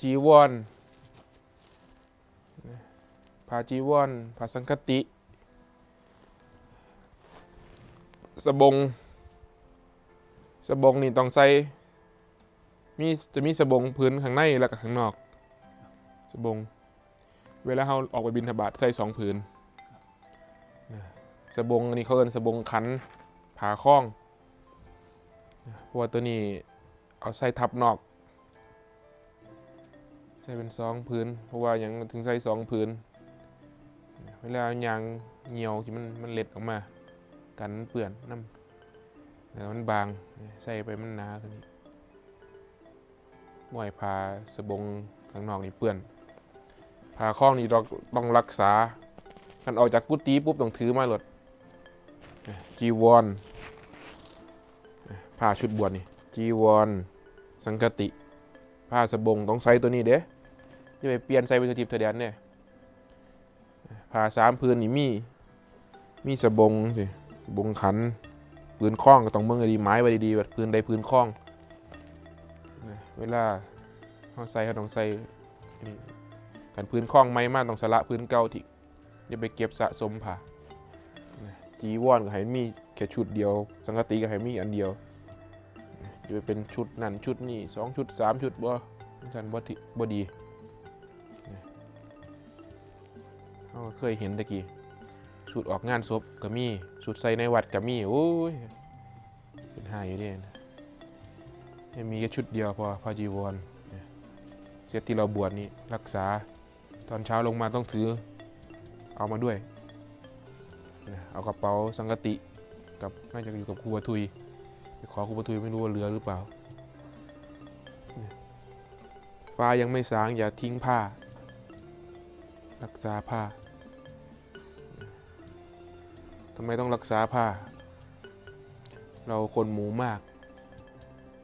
จีวรผ้าจีวรผ้าสังคติ สบง สบงนี่ต้องใส่ มีจะมีสบงพื้นข้างในแล้วก็ข้างนอก สบง เวลาเราออกไปบินทบาทใส่สองผืน สบงอันนี้เขาเอินสบงขันผาคล้องเพราะว่าตัวนี้เอาใส่ทับนอก ส่เป็นสองผืนเพราะว่าอย่างถึงใส่สองผืนเวลายางเหนียวที่มันมันเล็ดออกมา กันเปื่อนน้ำแล้วมันบางใส่ไปมันหนาขึ้นหมวยพาสบงข้างนอกนี่เปื่อนผ่าข้องนี่เราต้องรักษากันออกจากกุฏิปุ๊บต้องถือมาหลดจีวรผ้าชุดบวชนี่จีวร สังกติ ผ้าสบงต้องใส่ตัวนี้เด้ อย่าไปเปลี่ยนใส่เป็นสติบเทเดียนเนี่ยผ้าสามพื้นนี่มี มีสบงสิบงขันพื้นคล้องก็ต้องเมืองดีไม้ไว้ดีๆแบบพื้นใดพื้นคล้อง เวลาเขาใส่เขาต้องใส่นี่กันพื้นคล้องไม้มากต้องสละพื้นเก่าทิ้งอย่าไปเก็บสะสมผ่าจีวรก็ให้มีแค่ชุดเดียว สังกติก็ให้มีอันเดียวอย่าไปเป็นชุดนั่นชุดนี่สองชุดสามชุดบ่ฉันบ่ทิบ่ดี เราเคยเห็นตะกี้ชุดออกงานศพก็มีชุดใส่ในวัดก็มีโอ้ยเป็นหายอยู่เด้นะให้มีแค่ชุดเดียวพอพอจีวรเสร็จที่เราบวชนี่รักษาตอนเช้าลงมาต้องถือเอามาด้วย เอากระเป๋าสังกติกับน่าจะอยู่กับครูบาทุยไปขอครูบาทุยไม่รู้ว่าเหลือหรือเปล่า ฟ้ายังไม่สางอย่าทิ้งผ้า รักษาผ้าำไมต้องรักษาผ้า เราคนหมูมาก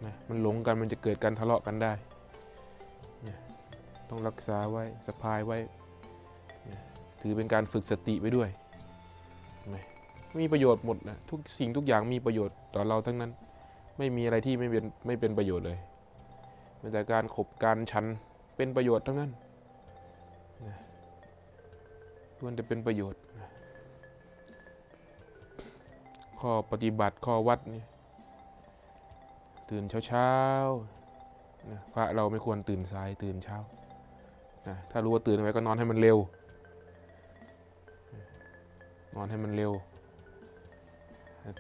นะมันหลงกันมันจะเกิดการทะเลาะกันได้ต้องรักษาไว้สะพายไว้นะถือเป็นการฝึกสติไปด้วยนไหมมีประโยชน์หมดนะทุกสิ่งทุกอย่างมีประโยชน์ต่อเราทั้งนั้น ไม่มีอะไรที่ไม่เป็นไม่เป็นประโยชน์เลยแม้แต่การขบการชันเป็นประโยชน์ทั้งนั้นนะล้วนจะเป็นประโยชน์นะ ข้อปฏิบัติข้อวัดนี่ตื่นเช้าๆนะพระเราไม่ควรตื่นสายตื่นเช้านะถ้ารู้ว่าตื่นไว้ก็นอนให้มันเร็ว นอนให้มันเร็ว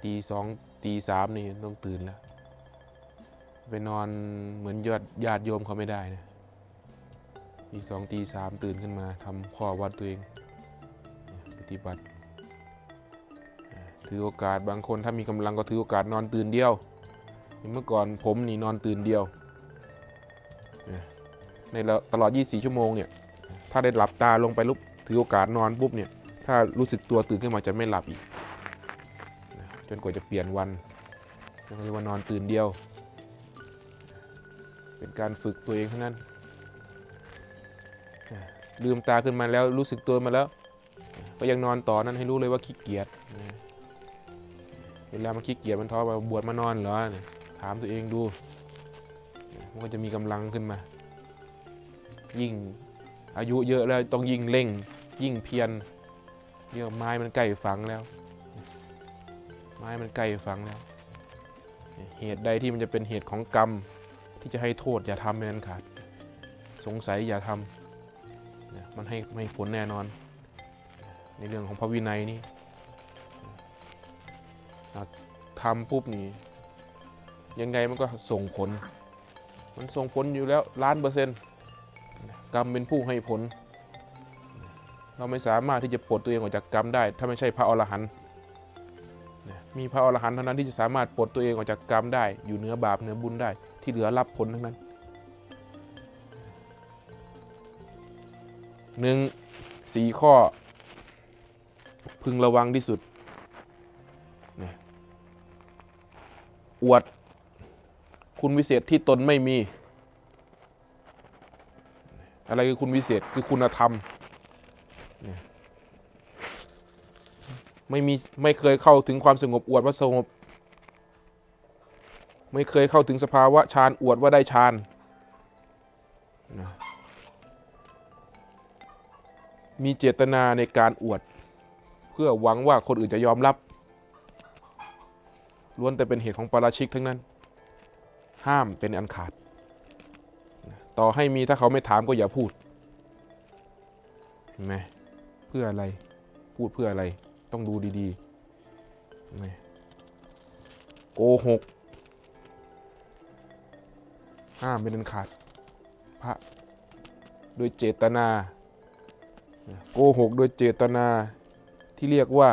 ตีสองตีสามนี่ต้องตื่นแล้ว ไปนอนเหมือนญาติญาติโยมเขาไม่ได้นะตีสองตีสามตื่นขึ้นมาทำข้อวัดตัวเอง ปฏิบัติ ถือโอกาสบางคนถ้ามีกำลังก็ถือโอกาสนอนตื่นเดียว เมื่อก่อนผมนี่นอนตื่นเดียว ในตลอด 24 ชั่วโมงเนี่ยถ้าได้หลับตาลงไปลุกถือโอกาสนอนปุ๊บเนี่ยถ้ารู้สึกตัวตื่นขึ้นมาจะไม่หลับอีก จนกว่าจะเปลี่ยนวันเรียกว่านอนตื่นเดียว เป็นการฝึกตัวเองเท่านั้น ลืมตาขึ้นมาแล้วรู้สึกตัวมาแล้ว ก็ยังนอนต่อนั้นให้รู้เลยว่าขี้เกียจ เวลามันขี้เกียจมันท้อมาบวชมานอนเหรอเนี่ยถามตัวเองดู มันก็จะมีกำลังขึ้นมา ยิ่งอายุเยอะแล้วต้องยิ่งเร่ง ยิ่งเพียรเรียกว่าไม้มันใกล้ฝังแล้ว ไม้มันใกล้ฝังแล้ว เหตุใดที่มันจะเป็นเหตุของกรรม ที่จะให้โทษอย่าทำเป็นอันขาด สงสัยอย่าทำมันให้ไม่ผลแน่นอน ในเรื่องของพระวินัยนี่ ทำปุ๊บนี่ยังไงมันก็ส่งผล มันส่งผลอยู่แล้วล้านเปอร์เซ็นต์กรรมเป็นผู้ให้ผล เราไม่สามารถที่จะปลดตัวเองออกจากกรรมได้ ถ้าไม่ใช่พระอรหันต์นะมีพระอรหันต์เท่านั้นที่จะสามารถปลดตัวเองออกจากกรรมได้ อยู่เหนือบาปเหนือบุญได้ ที่เหลือรับผลทั้งนั้นหนึ่งสี่ข้อ พึงระวังที่สุด อวด คุณวิเศษที่ตนไม่มี อะไรคือคุณวิเศษคือคุณธรรมไม่มีไม่เคยเข้าถึงความสงบอวดว่าสงบ ไม่เคยเข้าถึงสภาวะฌานอวดว่าได้ฌานมีเจตนาในการอวด เพื่อหวังว่าคนอื่นจะยอมรับ ล้วนแต่เป็นเหตุของปาราชิกทั้งนั้น ห้ามเป็นอันขาด ต่อให้มีถ้าเขาไม่ถามก็อย่าพูดเห็นไหมเพื่ออะไรพูดเพื่ออะไร ต้องดูดีๆเห็นไหมโกหกห้ามเป็นอันขาด พระโดยเจตนา โกหกโดยเจตนาที่เรียกว่า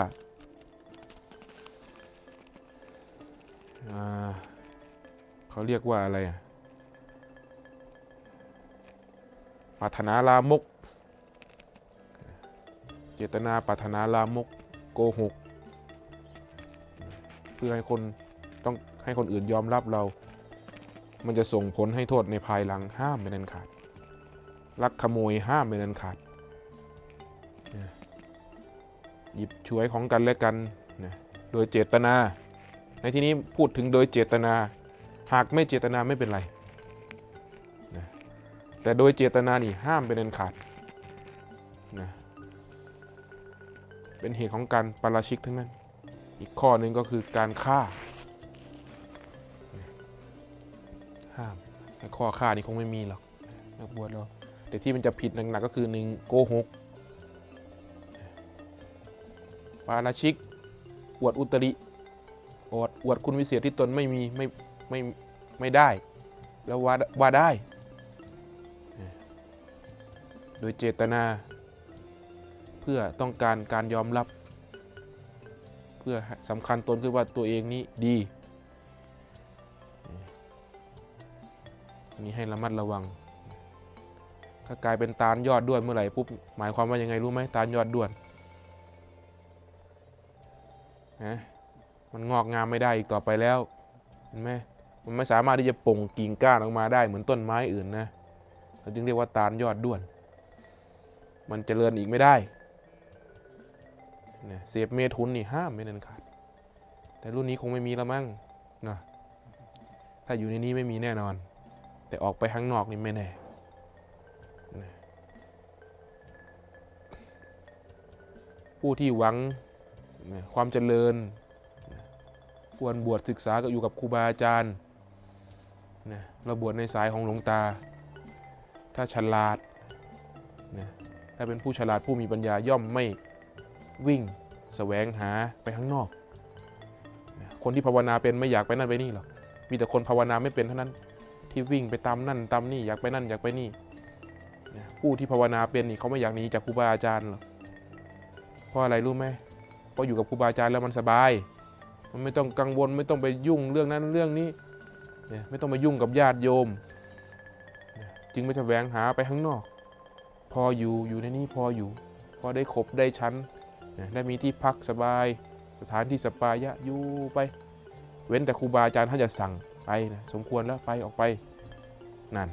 เขาเรียกว่าอะไรปรารถนาลามก เจตนาปรารถนาลามกโกหก เพื่อให้คนต้องให้คนอื่นยอมรับเรา มันจะส่งผลให้โทษในภายหลังห้ามเป็นอันขาดลักขโมยห้ามเป็นอันขาดหยิบฉวยของกันและกันนะโดยเจตนา ในที่นี้พูดถึงโดยเจตนา หากไม่เจตนาไม่เป็นไรนะแต่โดยเจตนานี่ห้ามเป็นอันขาดนะเป็นเหตุของการปาราชิกทั้งนั้น อีกข้อหนึ่งก็คือการฆ่า ห้ามแต่ข้อฆ่านี่คงไม่มีหรอกนักบวชเราแต่ที่มันจะผิดหนักๆก็คือหนึ่งโกหกปาราชิก อวดอุตริ อวดอวดคุณวิเศษที่ตนไม่มีไม่ ไม่ไม่ได้ แล้วว่าว่าได้ โดยเจตนา เพื่อต้องการการยอมรับ เพื่อสำคัญตนขึ้นว่าตัวเองนี้ดีอันนี้ให้ระมัดระวัง ถ้ากลายเป็นตาลยอดด้วนเมื่อไหร่ปุ๊บหมายความว่ายังไงรู้ไหมตาลยอดด้วนนะมันงอกงามไม่ได้อีกต่อไปแล้ว เห็นไหม มันไม่สามารถที่จะป่งกิ่งก้านออกมาได้เหมือนต้นไม้อื่นนะเราจึงเรียกว่าตาลยอดด้วน มันเจริญอีกไม่ได้เนี่ยเสพเมทุนนี่ห้ามไม่นันขาดแต่รุ่นนี้คงไม่มีแล้วมั้งนะถ้าอยู่ในนี้ไม่มีแน่นอน แต่ออกไปข้างนอกนี่ไม่แน่ผู้ที่หวังความเจริญควรบวชศึกษาก็อยู่กับครูบาอาจารย์ เราบวชในสายของหลวงตา ถ้าฉลาดนะถ้าเป็นผู้ฉลาดผู้มีปัญญาย่อมไม่วิ่งแสวงหาไปข้างนอก คนที่ภาวนาเป็นไม่อยากไปนั่นไปนี่หรอก มีแต่คนภาวนาไม่เป็นเท่านั้น ที่วิ่งไปตามนั่นตามนี่อยากไปนั่นอยากไปนี่ ผู้ที่ภาวนาเป็นนี่เขาไม่อยากหนีจากครูบาอาจารย์หรอก เพราะอะไรรู้ไหมเพราะอยู่กับครูบาอาจารย์แล้วมันสบาย มันไม่ต้องกังวลไม่ต้องไปยุ่งเรื่องนั้นเรื่องนี้ ไม่ต้องมายุ่งกับญาติโยม จึงไม่แสวงหาไปข้างนอก พออยู่อยู่ในนี้พออยู่ พอได้ขบได้ชั้นได้มีที่พักสบาย สถานที่สปายะอยู่ไป เว้นแต่ครูบาอาจารย์ท่านจะสั่งไปนะสมควรแล้วไปออกไปนั่น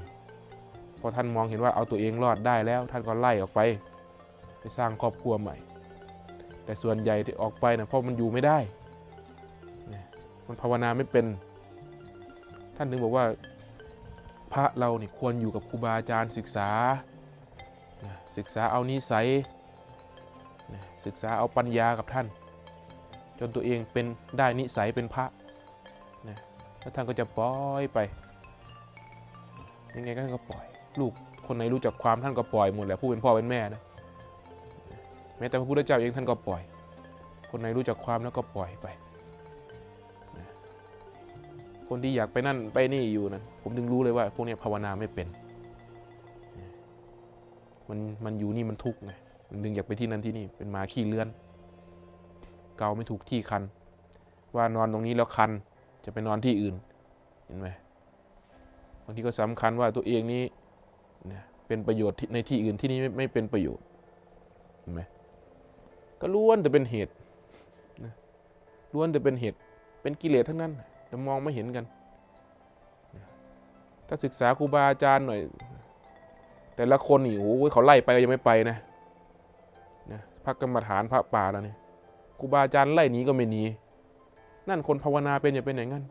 พอท่านมองเห็นว่าเอาตัวเองรอดได้แล้ว ท่านก็ไล่ออกไป ไปสร้างครอบครัวใหม่ แต่ส่วนใหญ่ที่ออกไปนะเพราะมันอยู่ไม่ได้ มันภาวนาไม่เป็น ท่านถึงบอกว่าพระเราเนี่ยควรอยู่กับครูบาอาจารย์ศึกษา ศึกษาเอานิสัย ศึกษาเอาปัญญากับท่าน จนตัวเองเป็นได้นิสัยเป็นพระนะแล้วท่านก็จะปล่อยไป ยังไงก็ท่านก็ปล่อย ลูกคนไหนรู้จักความท่านก็ปล่อยหมดแหละผู้เป็นพ่อเป็นแม่นะแม้แต่พระพุทธเจ้าเองท่านก็ปล่อย คนไหนรู้จักความแล้วก็ปล่อยไป คนที่อยากไปนั่นไปนี่อยู่นั้นผมถึงรู้เลยว่าพวกนี้ภาวนาไม่เป็น มันมันอยู่นี่มันทุกข์ไงมันดึงอยากไปที่นั่นที่นี่เป็นหมาขี้เลื่อน เกาไม่ถูกที่คัน ว่านอนตรงนี้แล้วคันจะไปนอนที่อื่นเห็นไหมบางทีก็สำคัญว่าตัวเองนี้เนี่ยเป็นประโยชน์ในที่อื่นที่นี่ไม่ไม่เป็นประโยชน์เห็นไหมก็ล้วนแต่เป็นเหตุล้วนแต่เป็นเหตุเป็นกิเลสทั้งนั้น แต่มองไม่เห็นกัน ถ้าศึกษาครูบาอาจารย์หน่อย แต่ละคนนี่โอ้ยเขาไล่ไปก็ยังไม่ไปนะนะพระกรรมฐานพระป่าแล้วเนี่ยครูบาอาจารย์ไล่หนีก็ไม่หนีนั่นคนภาวนาเป็นอย่าเป็นอย่างนั้น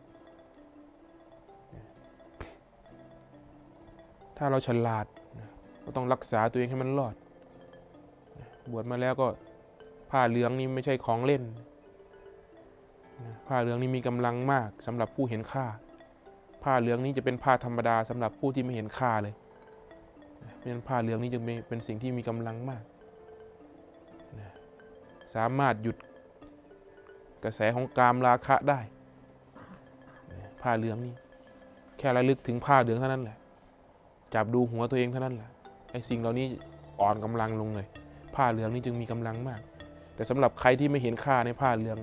ถ้าเราฉลาดนะก็ต้องรักษาตัวเองให้มันรอด บวชมาแล้วก็ผ้าเหลืองนี่ไม่ใช่ของเล่น ผ้าเหลืองนี่มีกำลังมากสำหรับผู้เห็นค่า ผ้าเหลืองนี้จะเป็นผ้าธรรมดาสำหรับผู้ที่ไม่เห็นค่าเลยเพราะฉะนั้นผ้าเหลืองนี้จึงเป็นสิ่งที่มีกำลังมาก สามารถหยุดกระแสของกามราคะได้ ผ้าเหลืองนี่แค่ระลึกถึงผ้าเหลืองเท่านั้นแหละ จับดูหัวตัวเองเท่านั้นแหละไอ้สิ่งเหล่านี้อ่อนกำลังลงเลย ผ้าเหลืองนี้จึงมีกำลังมาก แต่สำหรับใครที่ไม่เห็นค่าในผ้าเหลือง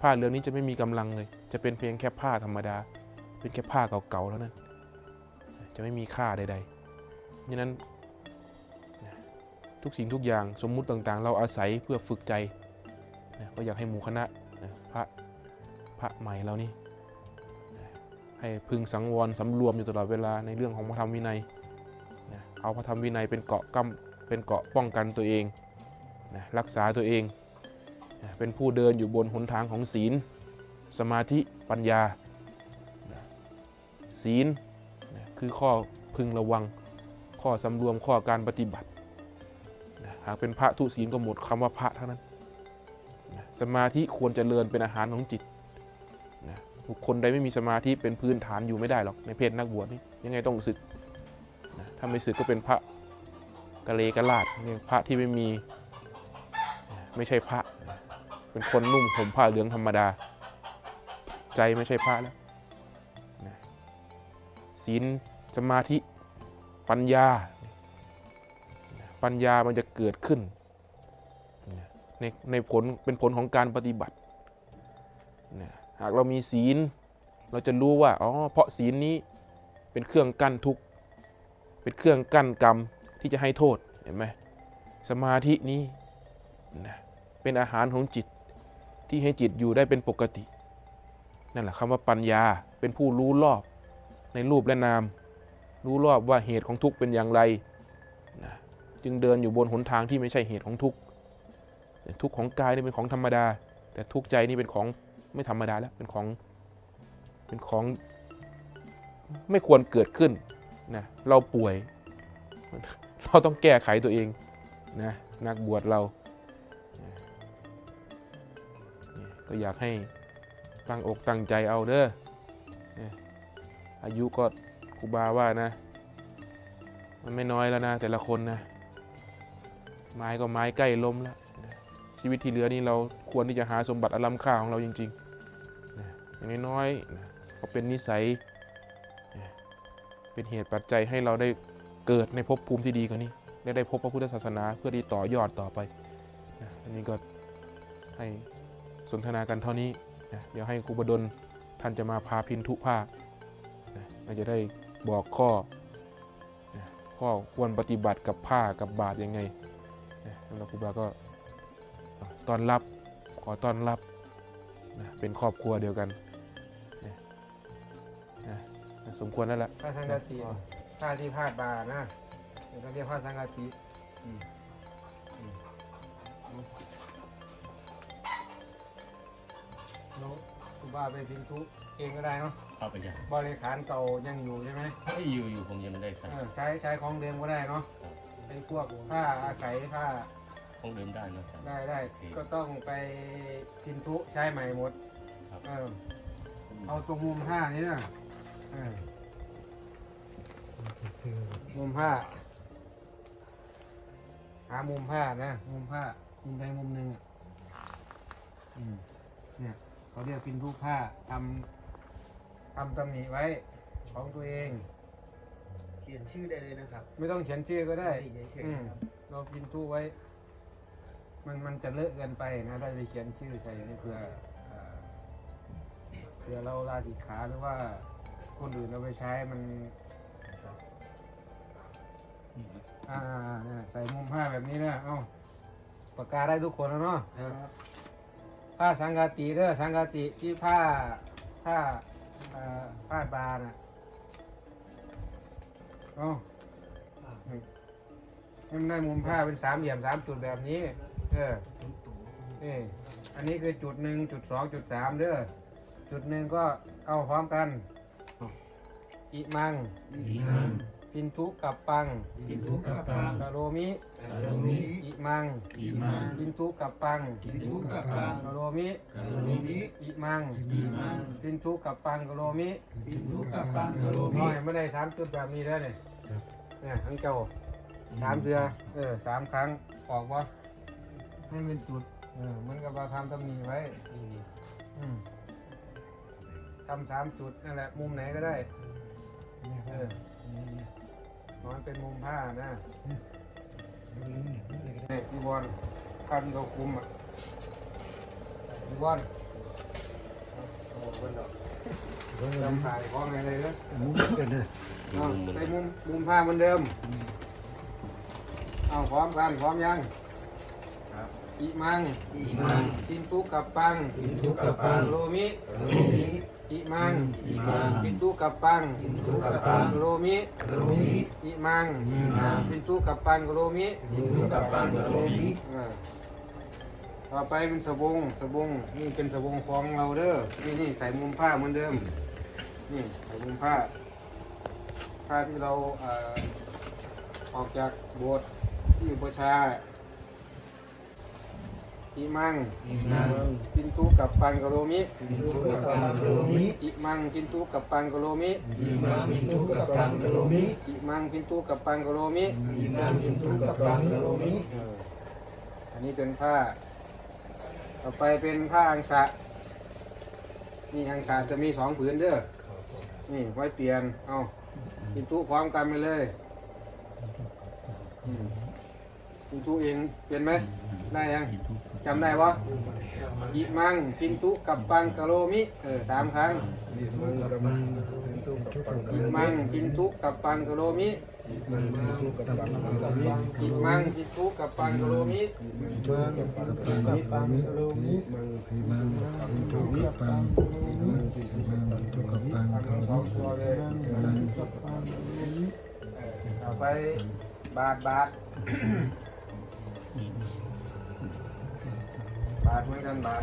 ผ้าเหลืองนี้จะไม่มีกำลังเลย จะเป็นเพียงแค่ผ้าธรรมดา เป็นแค่ผ้าเก่าๆเท่านั้น จะไม่มีค่าใดๆดังนั้นทุกสิ่งทุกอย่างสมมุติต่างๆ เราอาศัยเพื่อฝึกใจนะก็อยากให้หมู่คณะนะพระพระใหม่เรานี่ให้พึงสังวรสำรวมอยู่ตลอดเวลาในเรื่องของพระธรรมวินัยนะเอาพระธรรมวินัยเป็นเกาะกำเป็นเกาะป้องกันตัวเองนะรักษาตัวเอง เป็นผู้เดินอยู่บนหนทางของศีล สมาธิปัญญา ศีลคือข้อพึงระวัง ข้อสำรวมข้อการปฏิบัติหากเป็นพระทุศีลก็หมดคำว่าพระเท่านั้น สมาธิควรจเจริญเป็นอาหารของจิตบุคคลใดไม่มีสมาธิเป็นพื้นฐานอยู่ไม่ได้หรอกในเพศนักบวชนี่ยังไงต้องศึกถ้าไม่ศึกก็เป็นพระกะเลกะลาดเนี่พระที่ไม่มีไม่ใช่พระ เป็นคนนุ่มห่มผ้าเหลืองธรรมดา ใจไม่ใช่พระแล้วศีลสมาธิปัญญา ปัญญามันจะเกิดขึ้นในในผลเป็นผลของการปฏิบัติ หากเรามีศีล เราจะรู้ว่า อ๋อ เพราะศีลนี้เป็นเครื่องกั้นทุกข์ เป็นเครื่องกั้นกรรมที่จะให้โทษ เห็นไหม สมาธินี้ เป็นอาหารของจิต ที่ให้จิตอยู่ได้เป็นปกติ นั่นแหละคำว่าปัญญาเป็นผู้รู้รอบในรูปและนาม รู้รอบว่าเหตุของทุกข์เป็นอย่างไรนะจึงเดินอยู่บนหนทางที่ไม่ใช่เหตุของทุกข์ทุกข์ของกายนี่เป็นของธรรมดา แต่ทุกข์ใจนี่เป็นของไม่ธรรมดาแล้วเป็นของเป็นของไม่ควรเกิดขึ้นนะเราป่วย เราต้องแก้ไขตัวเองนะนักบวชเรา ก็อยากให้ตั้งอกตั้งใจเอาเด้ออายุก็ครูบาว่านะ มันไม่น้อยแล้วนะ แต่ละคนนะ ไม้ก็ไม้ใกล้ล้มแล้ว ชีวิตที่เหลือนี่เราควรที่จะหาสมบัติอลัมค่าของเราจริงๆอย่างน้อยๆก็เป็นนิสัย เป็นเหตุปัจจัยให้เราได้เกิดในภพภูมิที่ดีกว่านี้และได้พบพระพุทธศาสนาเพื่อที่ต่อยอดต่อไปอันนี้ก็ให้ สนทนากันเท่านี้นะเดี๋ยวให้ครูบดลท่านจะมาพาพินทุผ้าเราจะได้บอกข้อนะข้อควรปฏิบัติกับผ้ากับบาทยังไงนะแล้วครูบาก็ต้อนรับขอต้อนรับนะเป็นครอบครัวเดียวกันนะนะสมควรแล้วล่ะผ้าสังกะสีผ้าที่พาดบานะเดี๋ยวเขาเรียกผ้าสังกะสี บ้าไปพิมพ์ทุเองก็ได้เนาะเข้าไปยังบริขารเก่ายังอยู่ใช่ไหมไม่อยู่อยู่ผมยังไม่ได้ใส่เออใช้ใช้ของเดิมก็ได้เนาะเป็นพวกผ้าอาศัยผ้าต้องเดินได้นะอาจารย์ ได้ได้ก็ต้องไปพิมพ์ทุใช้ใหม่หมดครับ เออเอาตรงมุมผ้านี้นะเออมุมผ้า หามุมผ้านะ มุมผ้ามุมใดมุมหนึ่งอะอืมเนี่ย เขาเรียกพินทุผ้าทำทำตำหนิไว้ของตัวเอง เขียนชื่อได้เลยนะครับไม่ต้องเขียนชื่อก็ได้เฉยอืมๆครับเราพินทุไว้ มันมันจะเลอะเกินไปนะได้ไปเขียนชื่อใส่นี่เผื่อเอ่อเผื่อเราลาสิกขาหรือว่าคนอื่นเอาไปใช้มันอ่าๆเนี่ยใส่มุมผ้าแบบนี้นะเอ้าปากกาได้ทุกคนแล้วเนาะ ครับ ผ้าสังกาติเด้อสังกาติที่ผ้าผ้าเอ่อผ้าบาน่ะเอ้านี่ให้มันได้มุมผ้าเป็นสามเหลี่ยมสามจุดแบบนี้ เออนี่อันนี้คือจุดหนึ่งจุดสองจุดสามเด้อจุดหนึ่งก็เอาพร้อมกันอิมัง พินทุกับปังปินทุกกับปังกะโรมิกะโรมิอิมังอิมังพินทุกับปังปินทุกกับปังกะโรมิกะโรมิอิมังอิมังพินทุกับปังกะโรมิปินทุกกับปังกะโรมิน้อยไม่ได้สามจุดแบบนี้แล้วเนี่ยเนี่ยทั้งเจ้าสามเดือเออสามครั้งออกวะให้เป็นจุดเออมันก็มาทำตำหนิไว้อืมทำสามจุดนั่นแหละมุมไหนก็ได้เออ มันเป็นมุมผ้านะเนี่ยจีวรผ้าที่เขาคุมอะจีวรเอาเอาเบิ่งดอกจำถ่ายของไงเลยนะมุ้งกันเลยเอาใส่มุมมุมผ้าเหมือนเดิม เอาพร้อมกันพร้อมยังอิมังอิมัง กินตุกับปังปินทุกกับปังโลมิกะโรมิ อิมังอิมังกินตุกับปังปินทุกกับปังโลมิกะโรมิอิมังอิมังกินตุกับปังโลมิปินทุกกับปังกะโรมิเออต่อไปเป็นสบงสบงนี่เป็นสบงของเราเด้อนี่นี่ใส่มุมผ้าเหมือนเดิมนี่ใส่มุมผ้า ผ้าที่เราเอ่อออกจากโบสถ์ที่อุปชฌาย์ อิมังอิมังกินตุกับปังกะโลมิปินทุกกับปังกะโรมิอิมังกินตุกับปังกะโลมิอิมังปินทุกกับปังกะโรมิอิมังกินตุกับปังกะโลมิอิมังปินทุกกับปังกะโรมิเอออันนี้เป็นผ้า ต่อไปเป็นผ้าอังสะนี่อังสะจะมีสองผืนเด้อนี่ไว้เปลี่ยนเอากินตุพร้อมกันไปเลยอืมกินตุเองเปลี่ยนไหมได้ยัง จำได้ปะอิมังกินตุกับปังกะโลมิ เออสามครั้งมังกับมังปินทุกับปังกะอิโรมังกินตุกับปังกะโลมิอิมังปินทุกับปังกะโรมิอิมังกินตุกับปังกะโลมิปินทุกับปังกะโรมิมังปินทุกับปังกะโรสองมิตัวเลยมังกับปังกะโรมิเออต่อไปบาทบาท บาทเหมือนกันบาท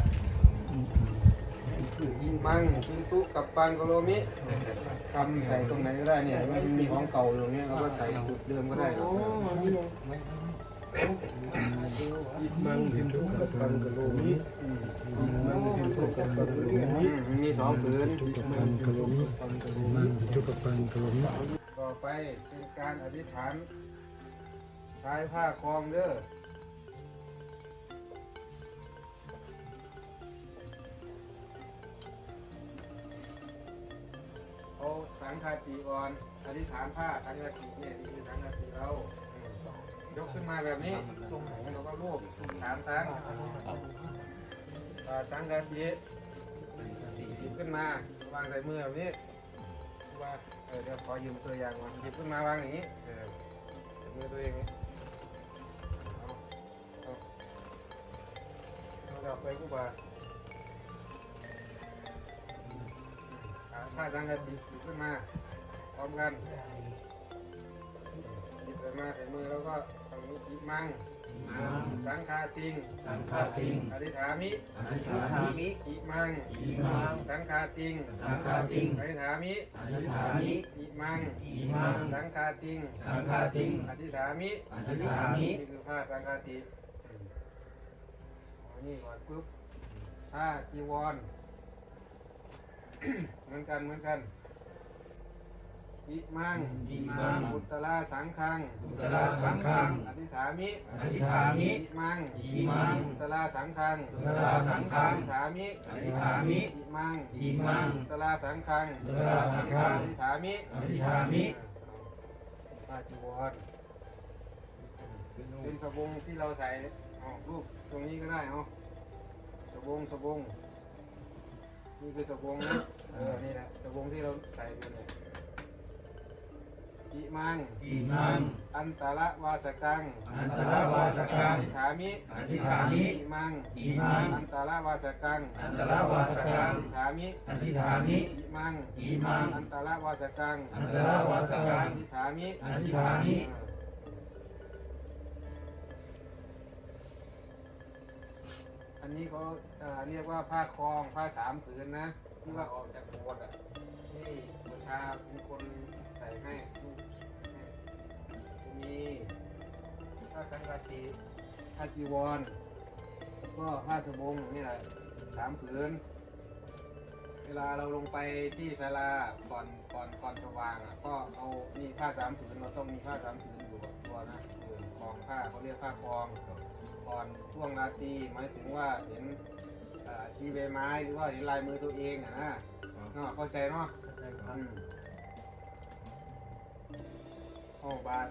อิมังกินตุกับปังกะโลมิทำใส่ตรงไหนก็ได้เนี่ยมันมีของเก่าอยู่เนี่ยเราก็ใส่จุดเดิมก็ได้มังปินทุกกับปังกะโรมิมังปินทุกกับปังกะโรมิอืมมีสองผืนทุกกับปังกะโรมิมังปินทุกกับปังกะโรมิต่อไปเป็นการอธิษฐานใช้ผ้าคลองเด้อ เอาสังฆาติก่อนอธิษฐานผ้าสังฆาติเนี่ยนี่คือสังฆาติเรายกขึ้นมาแบบนี้ตรงไหนเราก็รูปฐานทั้งสังฆาติหยิบขึ้นมาวางใส่มือแบบนี้ว่าเออเดี๋ยวขอยืมตัวอย่างมาหยิบขึ้นมาวางอย่างนี้เออมือตัวเองเอาเอาไปกูบา อ่าถ้าสังกะติหยิบขึ้นมาพร้อมกันหยิบขึ้นมาใส่มือแล้วก็ทำนี้หยิบมั่งสังคาติง สังฆาติง อธิษฐามิ อธิษฐามิอิมัง อิมัง สังคาติง สังฆาติง อธิษฐามิ อธิษฐามิอิมัง อิมัง สังฆาติง สังฆาติง อธิษฐามิ อธิษฐามินี่คือผ้าสังฆาติเอานี่ก่อนปุ๊บผ้าจีวร เหมือนกันเหมือนกันอิมังอิมังอุตตราสังคังอุตราสังฆังอธิษฐามิอธิษฐามิอิมังอิมังอุตตราสังคังอุตราสังฆังอธิษฐามิอธิษฐามิอิมังอิมังอุตตราสังคังอุตราสังฆังอธิษฐามิอธิษฐามิผ้าจีวรเป็นสบงที่เราใส่เอารูปตรงนี้ก็ได้เอาสบงสบง นี่คือสบงนะเออนี่แหละสบงที่เราใส่อยู่เนี่ยอิมัง อิมัง อันตระวาสกัง อันตรวาสกังอธิษฐามิอธิษฐามิอิมัง อิมัง อันตระวาสกัง อันตรวาสกังอธิษฐามิอธิษฐามิอิมัง อิมัง อันตระวาสกัง อันตรวาสกังอธิษฐามิอธิษฐามิ อันนี้เขาเอ่อเรียกว่าผ้าคลองผ้าสามผืนนะที่ว่าออกจากโบสถ์อะที่บูชาเป็นคนใส่ให้ลูกให้มีผ้าสังฆติผ้าจีวรก็ผ้าสบงนี่แหละสามผืน เวลาเราลงไปที่ศาลาก่อนก่อนก่อนสว่างอะก็เอานี่ผ้าสามผืนเราต้องมีผ้าสามผืนอยู่กับตัวนะคือคลองผ้าเขาเรียกผ้าคลอง ก่อนช่วงราตรีหมายถึงว่าเห็นเอ่อสีใบไม้หรือว่าเห็นลายมือตัวเองอะนะเนาะเข้าใจเนาะอืมโอ้บาท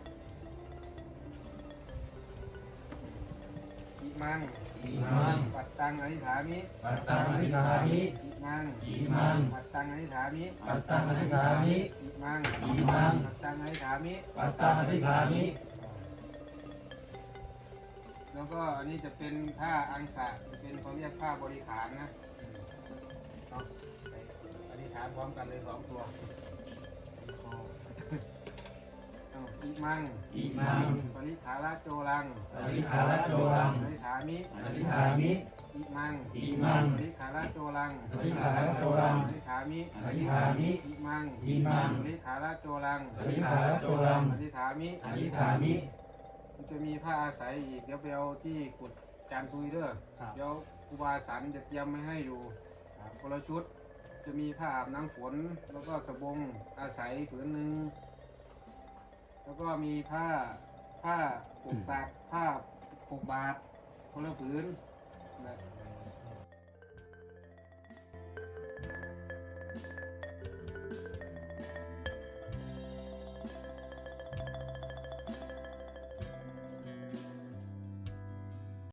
อิมังอิมังปัตตังอธิษฐามิปัตตังอธิษฐามิอิมังอิมังปัตตังอธิษฐามิปัตตังอธิษฐามิอิมังอิมังปัตตังอธิษฐามิปัตตังอธิษฐามิ แล้วก็อันนี้จะเป็นผ้าอังสะจะเป็นเขาเรียกผ้าบริขารนะเนาะไปอธิษฐานพร้อมกันเลยสองตัวเอาอิมังอิมัง ปริขาระโจรังปริขาระโจรังอธิษฐามิอธิษฐามิ อิมังอิมัง ปริขาระโจรังปริขาระโจรังอธิษฐามิอธิษฐามิ อิมังอิมัง ปริขาระโจรังปริขาระโจรังอธิษฐามิอธิษฐามิ มันจะมีผ้าอาศัยอีกเดี๋ยวไปเอาที่กุดจานทุยเด้อเดี๋ยวครูบาสันจะเตรียมไม่ให้อยู่คนละชุด จะมีผ้าอาบน้ำฝน แล้วก็สบงอาศัยผืนหนึ่งแล้วก็มีผ้าผ้าปกตักผ้าปกบาทคนละผืนนะ